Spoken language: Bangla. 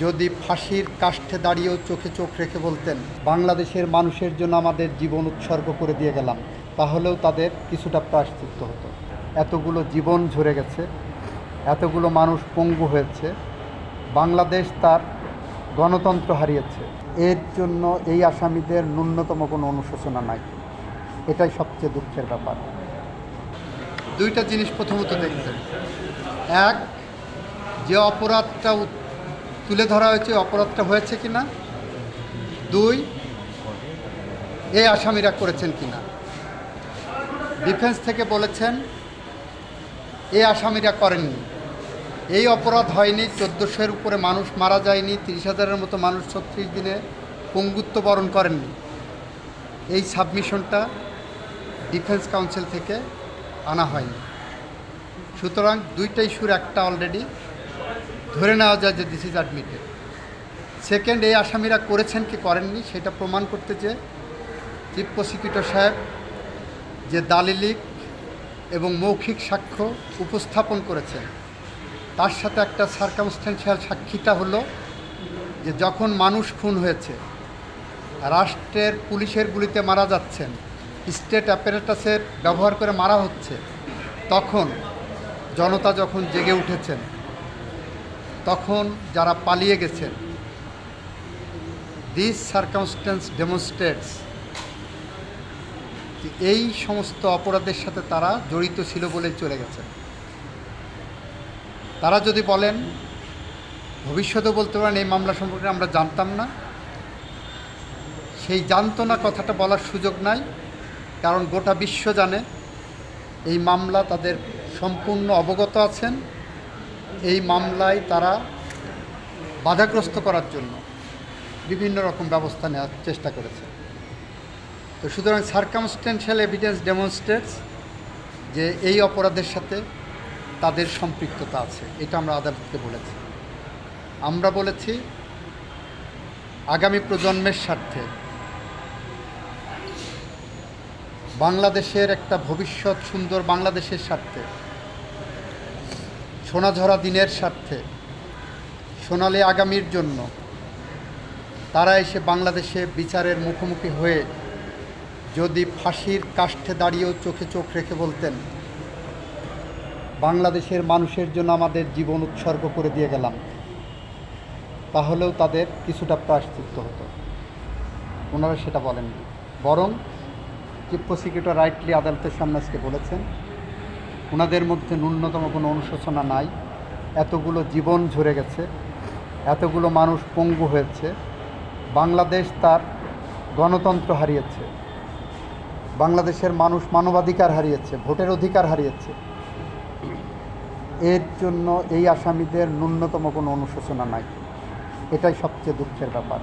যদি ফাঁসির কাষ্ঠে দাঁড়িয়েও চোখে চোখ রেখে বলতেন, বাংলাদেশের মানুষের জন্য আমাদের জীবন উৎসর্গ করে দিয়ে গেলাম, তাহলেও তাদের কিছুটা প্রায়শ্চিত্ত হতো। এতগুলো জীবন ঝরে গেছে, এতগুলো মানুষ পঙ্গু হয়েছে, বাংলাদেশ তার গণতন্ত্র হারিয়েছে। এর জন্য এই আসামিদের ন্যূনতম কোনো অনুশোচনা নাই। এটাই সবচেয়ে দুঃখের ব্যাপার। দুইটা জিনিস প্রথমত দেখতেন এক, যে অপরাধটা তুলে ধরা হয়েছে, অপরাধটা হয়েছে কি না দুই এই আসামিরা করেছেন কি না ডিফেন্স থেকে বলেছেন এই আসামিরা করেননি। এই অপরাধ হয়নি, চোদ্দোশোর উপরে মানুষ মারা যায়নি তিরিশ হাজারের মতো মানুষ ছত্রিশ দিনে পঙ্গুত্ব বরণ করেননি। এই সাবমিশনটা ডিফেন্স কাউন্সিল থেকে আনা হয়নি। সুতরাং দুইটা ইস্যুর একটা অলরেডি। ধরে নেওয়া যায় যে দিস ইজ অ্যাডমিটেড সেকেন্ড এই আসামিরা করেছেন কি করেননি সেটা প্রমাণ করতে যে চিফ প্রসিকিউটর সাহেব যে দালিলিক এবং মৌখিক সাক্ষ্য উপস্থাপন করেছেন তার সাথে একটা সার্কামস্টেন্সিয়াল সাক্ষীটা হলো যে যখন মানুষ খুন হয়েছে, রাষ্ট্রের পুলিশের গুলিতে মারা যাচ্ছেন, স্টেট অ্যাপারেটাসের ব্যবহার করে মারা হচ্ছে, তখন জনতা যখন জেগে উঠেছেন তখন যারা পালিয়ে গেছেন দিস সার্কামস্টেন্স ডেমনস্ট্রেটস এই সমস্ত অপরাধের সাথে তারা জড়িত ছিল বলেই চলে গেছেন তারা যদি বলেন ভবিষ্যতে বলতে পারেন এই মামলা সম্পর্কে আমরা জানতাম না। সেই জানতো না কথাটা বলার সুযোগ নাই, কারণ গোটা বিশ্ব জানে এই মামলা তাদের সম্পূর্ণ অবগত আছেন। এই মামলায় তারা বাধাগ্রস্ত করার জন্য বিভিন্ন রকম ব্যবস্থা নেওয়ার চেষ্টা করেছে। তো সুতরাং সার্কামস্টেন্সিয়াল এভিডেন্স ডেমনস্ট্রেটস যে এই অপরাধের সাথে তাদের সম্পৃক্ততা আছে, এটা আমরা আদালতকে বলেছি। আমরা বলেছি, আগামী প্রজন্মের স্বার্থে বাংলাদেশের একটা ভবিষ্যৎ সুন্দর বাংলাদেশের স্বার্থে সোনাঝরা দিনের স্বার্থে। সোনালী আগামীর জন্য তারা এসে বাংলাদেশে বিচারের মুখোমুখি হয়ে যদি ফাঁসির কাষ্ঠে দাঁড়িয়েও চোখে চোখ রেখে বলতেন, বাংলাদেশের মানুষের জন্য আমাদের জীবন উৎসর্গ করে দিয়ে গেলাম, তাহলেও তাদের কিছুটা প্রায়শ্চিত্ত হতো। ওনারা সেটা বলেননি। বরং চিফ প্রসিকিউটর রাইটলি আদালতের সামনে আজকে বলেছেন ওনাদের মধ্যে ন্যূনতম কোনো অনুশোচনা নাই। এতগুলো জীবন ঝরে গেছে, এতগুলো মানুষ পঙ্গু হয়েছে, বাংলাদেশ তার গণতন্ত্র হারিয়েছে, বাংলাদেশের মানুষ মানবাধিকার হারিয়েছে, ভোটের অধিকার হারিয়েছে। এর জন্য এই আসামিদের ন্যূনতম কোনো অনুশোচনা নাই। এটাই সবচেয়ে দুঃখের ব্যাপার।